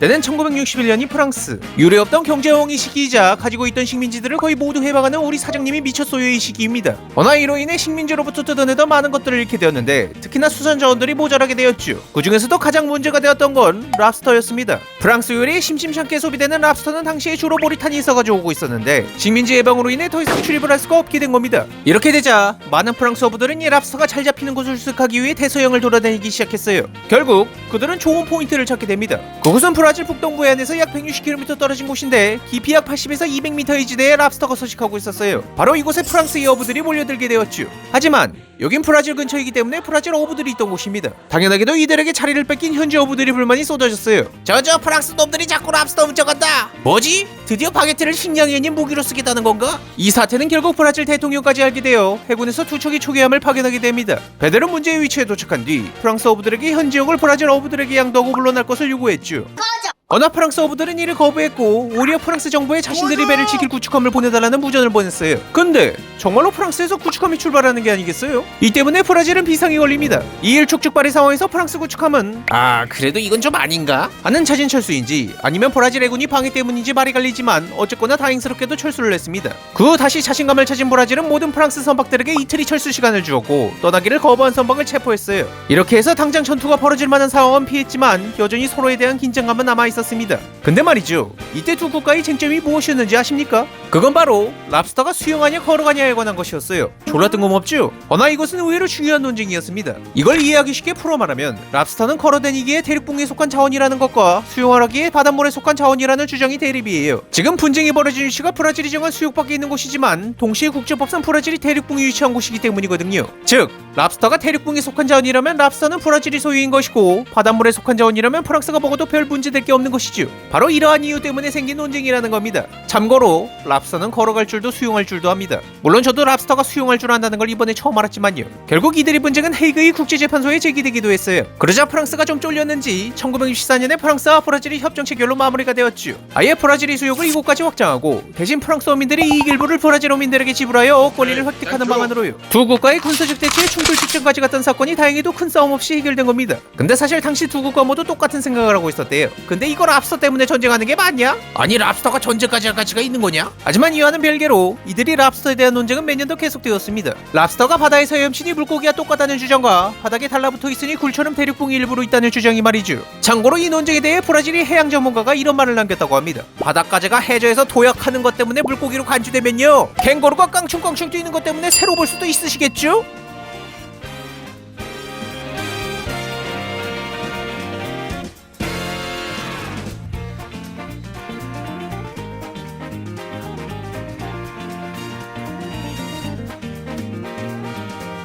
때는 1961년이 프랑스. 유례 없던 경제어흥이 시기이자 가지고 있던 식민지들을 거의 모두 해방하는 우리 사장님이 미쳤어요 이 시기입니다. 어나 이로 인해 식민지로부터 뜯어내던 많은 것들을 잃게 되었는데 특히나 수산 자원들이 모자라게 되었죠. 그 중에서도 가장 문제가 되었던 건 랍스터였습니다 프랑스 요리에 심심찮게 소비되는 랍스터는 당시에 주로 모리탄이 있어가지고 오고 있었는데 식민지 해방으로 인해 더 이상 출입을 할 수가 없게 된 겁니다. 이렇게 되자 많은 프랑스 어부들은 이 랍스터가 잘 잡히는 곳을 수색하기 위해 대서양을 돌아다니기 시작했어요. 결국 그들은 좋은 포인트를 찾게 됩니다. 그곳은 브라질 북동부 해안에서 약 160km 떨어진 곳인데 깊이 약 80에서 200m의 지대에 랍스터가 서식하고 있었어요. 바로 이곳에 프랑스의 어부들이 몰려들게 되었죠 하지만 여긴 브라질 근처이기 때문에 브라질 어부들이 있던 곳입니다. 당연하게도 이들에게 자리를 뺏긴 현지 어부들이 불만이 쏟아졌어요. 저저 프랑스 놈들이 자꾸 랍스터 훔쳐간다 뭐지? 드디어 바게트를 식량연인 무기로 쓰겠다는 건가? 이 사태는 결국 브라질 대통령까지 알게 되어 해군에서 두 척이 초계함을 파견하게 됩니다 배들은 문제의 위치에 도착한 뒤 프랑스 어부들에게 현 지역을 브라질 어부들에게 양도하고 물러날 것을 요구했죠 어나 프랑스 어부들은 이를 거부했고 오히려 프랑스 정부에 자신들의 배를 지킬 구축함을 보내달라는 무전을 보냈어요. 근데 정말로 프랑스에서 구축함이 출발하는 게 아니겠어요? 이 때문에 브라질은 비상이 걸립니다. 이 일촉즉발의 상황에서 프랑스 구축함은 아 그래도 이건 좀 아닌가? 하는 자진 철수인지 아니면 브라질 해군이 방해 때문인지 말이 갈리지만 어쨌거나 다행스럽게도 철수를 했습니다. 그 후 다시 자신감을 찾은 브라질은 모든 프랑스 선박들에게 이틀이 철수 시간을 주었고 떠나기를 거부한 선박을 체포했어요. 이렇게 해서 당장 전투가 벌어질 만한 상황은 피했지만 여전히 서로에 대한 긴장감은 남아 있었습니다. 근데 말이죠. 이때 두 국가의 쟁점이 무엇이었는지 아십니까? 그건 바로 랍스터가 수영하냐 걸어가냐에 관한 것이었어요. 졸라 뜬금없죠? 허나 이것은 의외로 중요한 논쟁이었습니다. 이걸 이해하기 쉽게 풀어 말하면 랍스터는 걸어다니기에 대륙붕에 속한 자원이라는 것과 수영하기에 바닷물에 속한 자원이라는 주장이 대립이에요. 지금 분쟁이 벌어진 위치가 브라질이 정한 수욕밖에 있는 곳이지만 동시에 국제법상 브라질이 대륙붕에 위치한 곳이기 때문이거든요. 즉 랍스터가 대륙붕에 속한 자원이라면 랍스터는 브라질이 소유인 것이고 바닷물에 속한 자원이라면 프랑스가 먹어도 별 문제될 게 없는 것이죠. 바로 이러한 이유 때문에 생긴 논쟁이라는 겁니다. 참고로 랍스터는 걸어갈 줄도 수용할 줄도 합니다. 물론 저도 랍스터가 수용할 줄 안다는 걸 이번에 처음 알았지만요. 결국 이들의 분쟁은 헤이그의 국제재판소에 제기되기도 했어요. 그러자 프랑스가 좀 쫄렸는지 1964년에 프랑스와 브라질이 협정 체결로 마무리가 되었죠. 아예 브라질이 수용을 이곳까지 확장하고 대신 프랑스 어민들이 이익 일부를 브라질 어민들에게 지불하여 권리를 획득하는 방안으로요. 두 국가의 군사적 대치에 충돌 직전까지 갔던 사건이 다행히도 큰 싸움 없이 해결된 겁니다. 근데 사실 당시 두 국가 모두 똑같은 생각을 하고 있었대요. 근데 이걸 랍스터 때문에 전쟁하는 게 맞냐? 아니 랍스터가 전쟁까지 할 가치가 있는 거냐? 하지만 이와는 별개로 이들이 랍스터에 대한 논쟁은 몇년더 계속되었습니다. 랍스터가 바다에서 헤엄치니 물고기와 똑같다는 주장과 바닥에 달라붙어 있으니 굴처럼 대륙붕이 일부러 있다는 주장이 말이죠. 참고로 이 논쟁에 대해 브라질의 해양 전문가가 이런 말을 남겼다고 합니다. 바닷가재가 해저에서 도약하는 것 때문에 물고기로 간주되면요. 캥거루가 깡충깡충 뛰는 것 때문에 새로 볼 수도 있으시겠죠?